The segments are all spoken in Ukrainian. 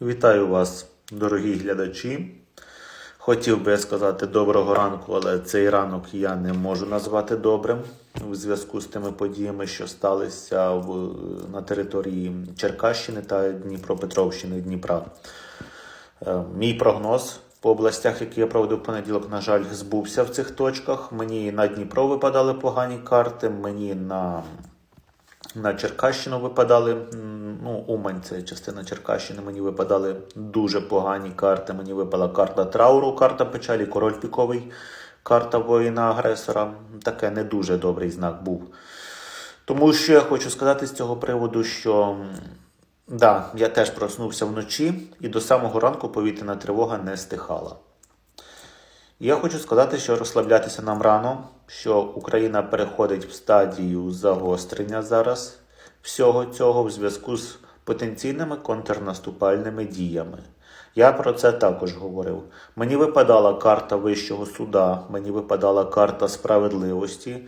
Вітаю вас, дорогі глядачі. Хотів би сказати доброго ранку, але цей ранок я не можу назвати добрим у зв'язку з тими подіями, що сталися в, на території Черкащини та Дніпропетровщини Дніпра. Е, Мій прогноз по областях, які я проводив понеділок, на жаль, збувся в цих точках. Мені на Дніпро випадали погані карти, мені на на Черкащину випадали, ну, Умань, це частина Черкащини, мені випадали дуже погані карти. Мені випала карта трауру, карта печалі, король піковий, карта воїна-агресора. Таке не дуже добрий знак був. Тому що я хочу сказати з цього приводу, що да, я теж проснувся вночі, і до самого ранку повітряна тривога не стихала. Я хочу сказати, що розслаблятися нам рано, що Україна переходить в стадію загострення зараз всього цього в зв'язку з потенційними контрнаступальними діями. Я про це також говорив. Мені випадала карта Вищого суда, мені випадала карта справедливості.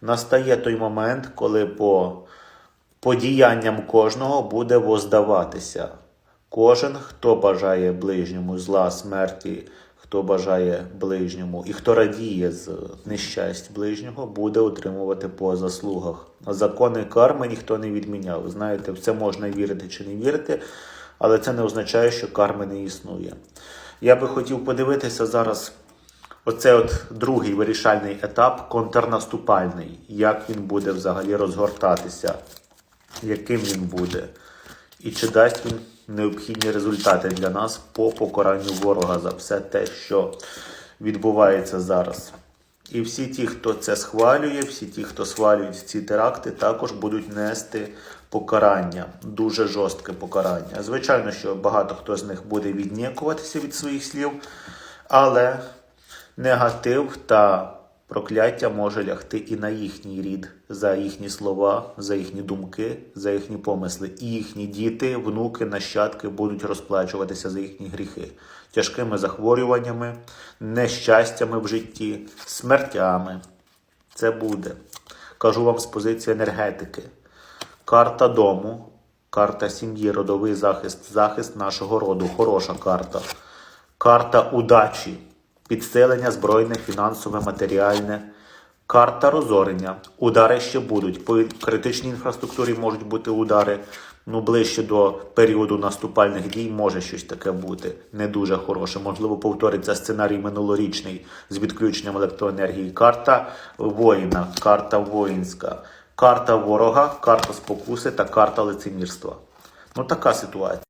Настає той момент, коли по подіянням кожного буде воздаватися. Кожен, хто бажає ближньому зла, смерті, хто бажає ближньому і хто радіє з нещасть ближнього, буде отримувати по заслугах. Закони карми ніхто не відміняв. Знаєте, в це можна вірити чи не вірити, але це не означає, що карми не існує. Я би хотів подивитися зараз. Оце от другий вирішальний етап, контрнаступальний. Як він буде взагалі розгортатися, яким він буде, і чи дасть він необхідні результати для нас по покаранню ворога за все те, що відбувається зараз. І всі ті, хто це схвалює, всі ті, хто схвалюють ці теракти, також будуть нести покарання, дуже жорстке покарання. Звичайно, що багато хто з них буде віднікуватися від своїх слів, але негатив та прокляття може лягти і на їхній рід за їхні слова, за їхні думки, за їхні помисли. І їхні діти, внуки, нащадки будуть розплачуватися за їхні гріхи тяжкими захворюваннями, нещастями в житті, смертями. Це буде. Кажу вам з позиції енергетики. Карта дому, карта сім'ї, родовий захист, захист нашого роду. Хороша карта. Карта удачі, підсилення збройне, фінансове, матеріальне. Карта розорення. Удари ще будуть. По критичній інфраструктурі можуть бути удари. Ну, ближче до періоду наступальних дій може щось таке бути. Не дуже хороше. Можливо, повториться сценарій минулорічний з відключенням електроенергії. Карта воїна, карта воїнська, карта ворога, карта спокуси та карта лицемірства. Ну, така ситуація.